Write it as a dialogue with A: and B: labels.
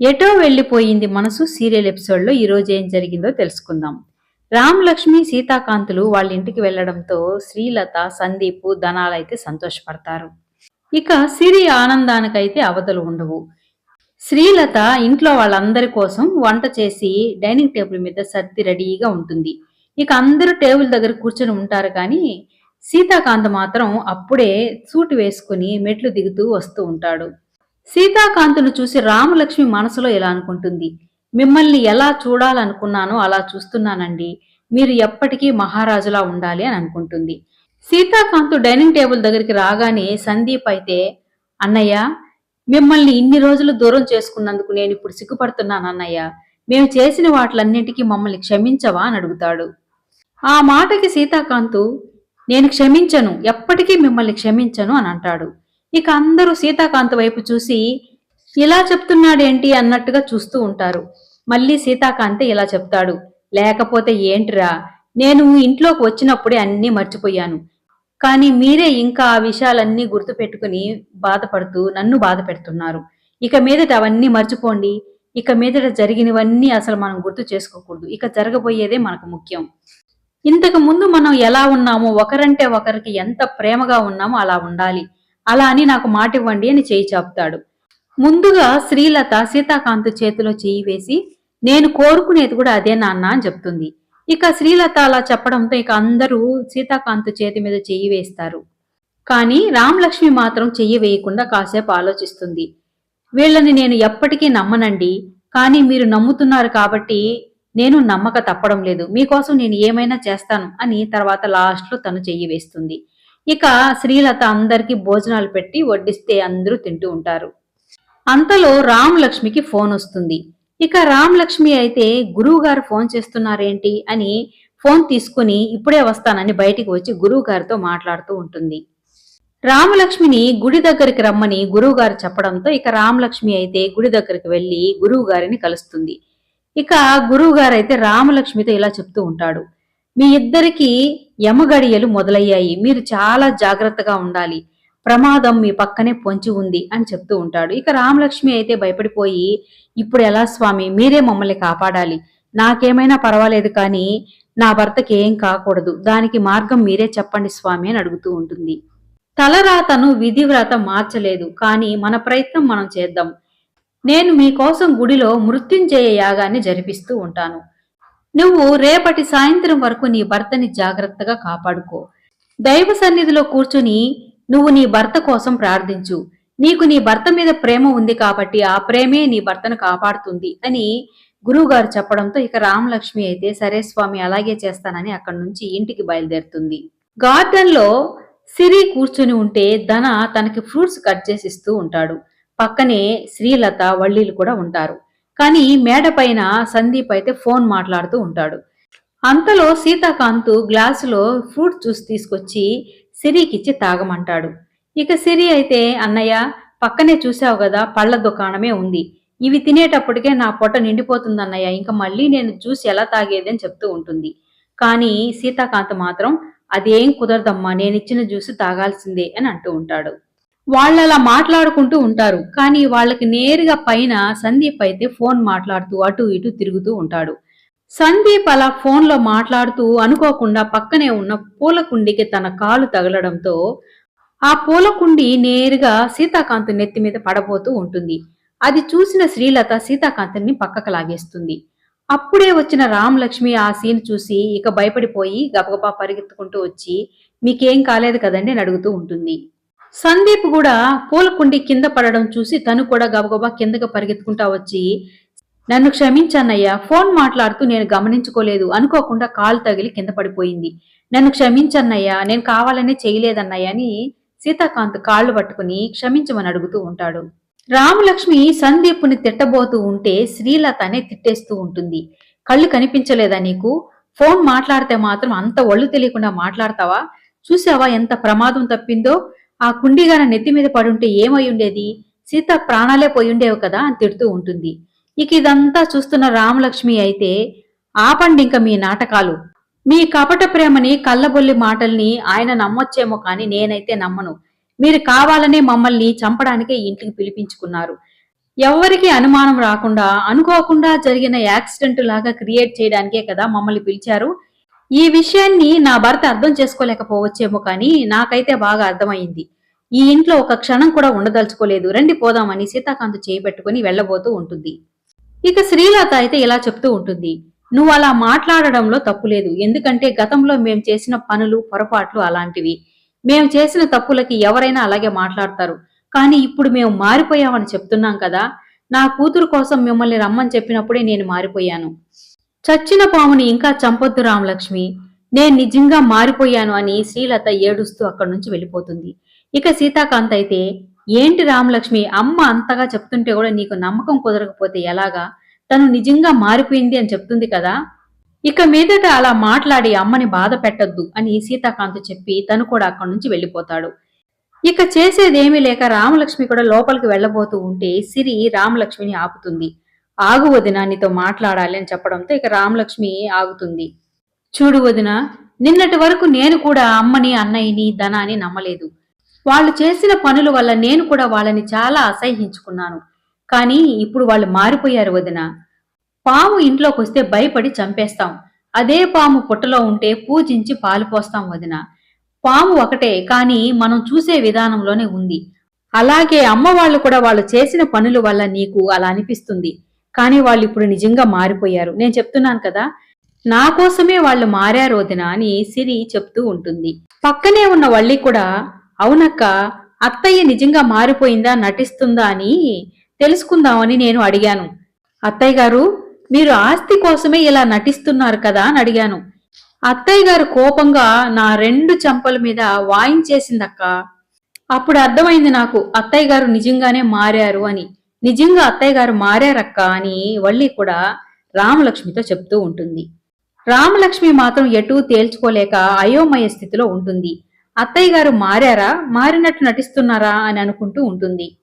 A: ఎటో వెళ్ళిపోయింది మనసు సీరియల్ ఎపిసోడ్లో ఈ రోజు ఏం జరిగిందో తెలుసుకుందాం. రామ్ లక్ష్మి సీతాకాంతులు వాళ్ళ ఇంటికి వెళ్ళడంతో శ్రీలత సందీప్ ధనాలైతే సంతోషపడతారు. ఇక సిరి ఆనందానికైతే అవతలు ఉండవు. శ్రీలత ఇంట్లో వాళ్ళందరి కోసం వంట చేసి డైనింగ్ టేబుల్ మీద సర్ది రెడీగా ఉంటుంది. ఇక అందరూ టేబుల్ దగ్గర కూర్చొని ఉంటారు కానీ సీతాకాంత్ మాత్రం అప్పుడే సూట్ వేసుకుని మెట్లు దిగుతూ వస్తూ ఉంటాడు. సీతాకాంతును చూసి రామలక్ష్మి మనసులో ఇలా అనుకుంటుంది. మిమ్మల్ని ఎలా చూడాలనుకున్నానో అలా చూస్తున్నానండి. మీరు ఎప్పటికీ మహారాజులా ఉండాలి అని అనుకుంటుంది. సీతాకాంతు డైనింగ్ టేబుల్ దగ్గరికి రాగానే సందీప్ అయితే అన్నయ్య మిమ్మల్ని ఇన్ని రోజులు దూరం చేసుకున్నందుకు నేను ఇప్పుడు సిగ్గుపడుతున్నాను అన్నయ్య. మేము చేసిన వాటిలన్నింటికీ మమ్మల్ని క్షమించవా? అని అడుగుతాడు. ఆ మాటకి సీతాకాంతు నేను క్షమించను. ఎప్పటికీ మిమ్మల్ని క్షమించను అని అంటాడు. ఇక అందరూ సీతాకాంత్ వైపు చూసి ఇలా చెప్తున్నాడేంటి? అన్నట్టుగా చూస్తూ ఉంటారు. మళ్ళీ సీతాకాంతే ఇలా చెప్తాడు లేకపోతే ఏంటిరా నేను ఇంట్లోకి వచ్చినప్పుడే అన్నీ మర్చిపోయాను. కానీ మీరే ఇంకా ఆ విషయాలన్నీ గుర్తుపెట్టుకుని బాధపడుతూ నన్ను బాధ పెడుతున్నారు ఇక మీదట అవన్నీ మర్చిపోండి. ఇక మీదట జరిగినవన్నీ అసలు మనం గుర్తు చేసుకోకూడదు. ఇక జరగబోయేదే మనకు ముఖ్యం. ఇంతకు ముందు మనం ఎలా ఉన్నామో ఒకరంటే ఒకరికి ఎంత ప్రేమగా ఉన్నామో అలా ఉండాలి. అలా అని నాకు మాట ఇవ్వండి అని చేయి చాపుతాడు. ముందుగా శ్రీలత సీతాకాంత్ చేతిలో చేయి వేసి నేను కోరుకునేది కూడా అదే నాన్న అని చెప్తుంది. ఇక శ్రీలత అలా చెప్పడంతో ఇక అందరూ సీతాకాంత్ చేతి మీద చెయ్యి వేస్తారు. కానీ రామలక్ష్మి మాత్రం చెయ్యి వేయకుండా కాసేపు ఆలోచిస్తుంది. వీళ్ళని నేను ఎప్పటికీ నమ్మనండి కానీ మీరు నమ్ముతున్నారు కాబట్టి నేను నమ్మక తప్పడం లేదు. మీకోసం నేను ఏమైనా చేస్తాను అని తర్వాత లాస్ట్లో తను చెయ్యి వేస్తుంది. ఇక శ్రీలత అందరికీ భోజనాలు పెట్టి వడ్డిస్తే అందరూ తింటూ ఉంటారు. అంతలో రామలక్ష్మికి ఫోన్ వస్తుంది. ఇక రామలక్ష్మి అయితే గురువు గారు ఫోన్ చేస్తున్నారేంటి? అని ఫోన్ తీసుకుని ఇప్పుడే వస్తానని బయటికి వచ్చి గురువు గారితో మాట్లాడుతూ ఉంటుంది. రామలక్ష్మిని గుడి దగ్గరికి రమ్మని గురువు గారు చెప్పడంతో ఇక రామలక్ష్మి అయితే గుడి దగ్గరికి వెళ్ళి గురువు గారిని కలుస్తుంది. ఇక గురువు గారు అయితే రామలక్ష్మితో ఇలా చెప్తూ ఉంటాడు. మీ ఇద్దరికి యమగడియలు మొదలయ్యాయి. మీరు చాలా జాగ్రత్తగా ఉండాలి. ప్రమాదం మీ పక్కనే పొంచి ఉంది అని చెప్తూ ఉంటాడు. ఇక రామలక్ష్మి అయితే భయపడిపోయి ఇప్పుడు ఎలా స్వామి? మీరే మమ్మల్ని కాపాడాలి. నాకేమైనా పర్వాలేదు కానీ నా భర్తకి ఏం కాకూడదు. దానికి మార్గం మీరే చెప్పండి స్వామి అని అడుగుతూ ఉంటుంది. తలరాతను విధివ్రత మార్చలేదు. కానీ మన ప్రయత్నం మనం చేద్దాం. నేను మీకోసం గుడిలో మృత్యుంజయ యాగాన్ని జరిపిస్తూ ఉంటాను. నువ్వు రేపటి సాయంత్రం వరకు నీ భర్తని జాగ్రత్తగా కాపాడుకో. దైవ సన్నిధిలో కూర్చుని నువ్వు నీ భర్త కోసం ప్రార్థించు. నీకు నీ భర్త మీద ప్రేమ ఉంది కాబట్టి ఆ ప్రేమే నీ భర్తను కాపాడుతుంది అని గురువుగారు చెప్పడంతో ఇక రామలక్ష్మి అయితే సరే స్వామి అలాగే చేస్తానని అక్కడి నుంచి ఇంటికి బయలుదేరుతుంది. గార్డెన్లో సిరి కూర్చుని ఉంటే ధన తనకి ఫ్రూట్స్ కట్ చేసి ఇస్తూ ఉంటాడు. పక్కనే శ్రీలత వల్లీలు కూడా ఉంటారు. కానీ మేడ పైన సందీప్ అయితే ఫోన్ మాట్లాడుతూ ఉంటాడు. అంతలో సీతాకాంత్ గ్లాసులో ఫ్రూట్ జ్యూస్ తీసుకొచ్చి సిరికిచ్చి తాగమంటాడు. ఇక సిరి అయితే అన్నయ్య పక్కనే చూసావు కదా పళ్ళ దుకాణమే ఉంది. ఇవి తినేటప్పటికే నా పొట్ట నిండిపోతుంది అన్నయ్య ఇంకా మళ్ళీ నేను జ్యూస్ ఎలా తాగేదని చెప్తూ ఉంటుంది. కానీ సీతాకాంత్ మాత్రం అదేం కుదరదమ్మా నేనిచ్చిన జ్యూస్ తాగాల్సిందే అని అంటూ ఉంటాడు. వాళ్ళు అలా మాట్లాడుకుంటూ ఉంటారు. కానీ వాళ్ళకి నేరుగా పైన సందీప్ అయితే ఫోన్ మాట్లాడుతూ అటు ఇటు తిరుగుతూ ఉంటాడు. సందీప్ అలా ఫోన్లో మాట్లాడుతూ అనుకోకుండా పక్కనే ఉన్న పూలకుండికి తన కాలు తగలడంతో ఆ పూలకుండి నేరుగా సీతాకాంత్ నెత్తి మీద పడబోతూ ఉంటుంది. అది చూసిన శ్రీలత సీతాకాంతుని పక్కకు లాగేస్తుంది. అప్పుడే వచ్చిన రామలక్ష్మి ఆ సీన్ చూసి ఇక భయపడిపోయి గబగబా పరిగెత్తుకుంటూ వచ్చి మీకేం కాలేదు కదండి అని అడుగుతూ ఉంటుంది. సందీప్ కూడా పూలకుండి కింద పడడం చూసి తను కూడా గబగబా కిందకు పరిగెత్తుకుంటా వచ్చి నన్ను క్షమించన్నయ్యా ఫోన్ మాట్లాడుతూ నేను గమనించుకోలేదు. అనుకోకుండా కాలు తగిలి కింద పడిపోయింది. నన్ను క్షమించన్నయ్యా నేను కావాలనే చేయలేదన్నయ్య అని సీతాకాంత్ కాళ్ళు పట్టుకుని క్షమించమని అడుగుతూ ఉంటాడు. రామలక్ష్మి సందీప్ని తిట్టబోతూ ఉంటే శ్రీలతనే తిట్టేస్తూ ఉంటుంది. కళ్ళు కనిపించలేదా నీకు? ఫోన్ మాట్లాడితే మాత్రం అంత ఒళ్ళు తెలియకుండా మాట్లాడతావా? చూసావా ఎంత ప్రమాదం తప్పిందో? ఆ కుండిగాన నెత్తి మీద పడుంటే ఏమై ఉండేది సీత ప్రాణాలే పోయుండేవి కదా అని తిడుతూ ఉంటుంది. ఇక ఇదంతా చూస్తున్న రామలక్ష్మి అయితే ఆపండి ఇంక మీ నాటకాలు. మీ కపట ప్రేమని కళ్ళబొల్లి మాటల్ని ఆయన నమ్మొచ్చేమో కానీ నేనైతే నమ్మను. మీరు కావాలనే మమ్మల్ని చంపడానికే ఇంటికి పిలిపించుకున్నారు. ఎవరికి అనుమానం రాకుండా అనుకోకుండా జరిగిన యాక్సిడెంట్ లాగా క్రియేట్ చేయడానికే కదా మమ్మల్ని పిలిచారు. ఈ విషయాన్ని నా భర్త అర్థం చేసుకోలేకపోవచ్చేమో కానీ నాకైతే బాగా అర్థమైంది. ఈ ఇంట్లో ఒక క్షణం కూడా ఉండదలుచుకోలేదు. రండి పోదామని సీతాకాంత్ చేయిబెట్టుకుని వెళ్ళబోతూ ఉంటుంది. ఇక శ్రీలత అయితే ఇలా చెప్తూ ఉంటుంది. నువ్వు అలా మాట్లాడడంలో తప్పు లేదు. ఎందుకంటే గతంలో మేము చేసిన పనులు పొరపాట్లు అలాంటివి. మేము చేసిన తప్పులకి ఎవరైనా అలాగే మాట్లాడతారు. కానీ ఇప్పుడు మేము మారిపోయామని చెప్తున్నాం కదా. నా కూతురు కోసం మిమ్మల్ని రమ్మని చెప్పినప్పుడే నేను మారిపోయాను. చచ్చిన పాముని ఇంకా చంపొద్దు రామలక్ష్మి. నేను నిజంగా మారిపోయాను అని శ్రీలత ఏడుస్తూ అక్కడి నుంచి వెళ్ళిపోతుంది. ఇక సీతాకాంత్ అయితే ఏంటి రామలక్ష్మి అమ్మ అంతగా చెప్తుంటే కూడా నీకు నమ్మకం కుదరకపోతే ఎలాగా? తను నిజంగా మారిపోయింది అని చెప్తుంది కదా? ఇక మీదట అలా మాట్లాడి అమ్మని బాధ పెట్టద్దు అని సీతాకాంత్ చెప్పి తను కూడా అక్కడి నుంచి వెళ్ళిపోతాడు. ఇక చేసేదేమీ లేక రామలక్ష్మి కూడా లోపలికి వెళ్ళబోతూ ఉంటే సిరి రామలక్ష్మిని ఆపుతుంది. ఆగు వదిన నీతో మాట్లాడాలి అని చెప్పడంతో ఇక రామలక్ష్మి ఆగుతుంది. చూడు వదిన నిన్నటి వరకు నేను కూడా అమ్మని అన్నయ్యని ధనాన్ని నమ్మలేదు. వాళ్ళు చేసిన పనుల వల్ల నేను కూడా వాళ్ళని చాలా అసహ్యించుకున్నాను. కానీ ఇప్పుడు వాళ్ళు మారిపోయారు వదిన. పాము ఇంట్లోకి వస్తే భయపడి చంపేస్తాం. అదే పాము పుట్టలో ఉంటే పూజించి పాలు పోస్తాం వదిన. పాము ఒకటే కానీ మనం చూసే విధానంలోనే ఉంది. అలాగే అమ్మ వాళ్ళు కూడా వాళ్ళు చేసిన పనుల వల్ల నీకు అలా అనిపిస్తుంది. కానీ వాళ్ళు ఇప్పుడు నిజంగా మారిపోయారు. నేను చెప్తున్నాను కదా నా కోసమే వాళ్ళు మారారు వదిన అని సిరి చెప్తూ ఉంటుంది. పక్కనే ఉన్న వల్లి కూడా అవునక్క అత్తయ్య నిజంగా మారిపోయిందా నటిస్తుందా అని తెలుసుకుందామని నేను అడిగాను. అత్తయ్య గారు మీరు ఆస్తి కోసమే ఇలా నటిస్తున్నారు కదా అని అడిగాను. అత్తయ్య గారు కోపంగా నా రెండు చెంపల మీద వాయించేసిందక్క. అప్పుడు అర్థమైంది నాకు అత్తయ్య గారు నిజంగానే మారారు అని. నిజంగా అత్తయ్య గారు మారారక్క అని వల్లి కూడా రామలక్ష్మితో చెప్తూ ఉంటుంది. రామలక్ష్మి మాత్రం ఎటూ తేల్చుకోలేక అయోమయ స్థితిలో ఉంటుంది. అత్తయ్య గారు మారారా? మారినట్టు నటిస్తున్నారా? అని అనుకుంటూ ఉంటుంది.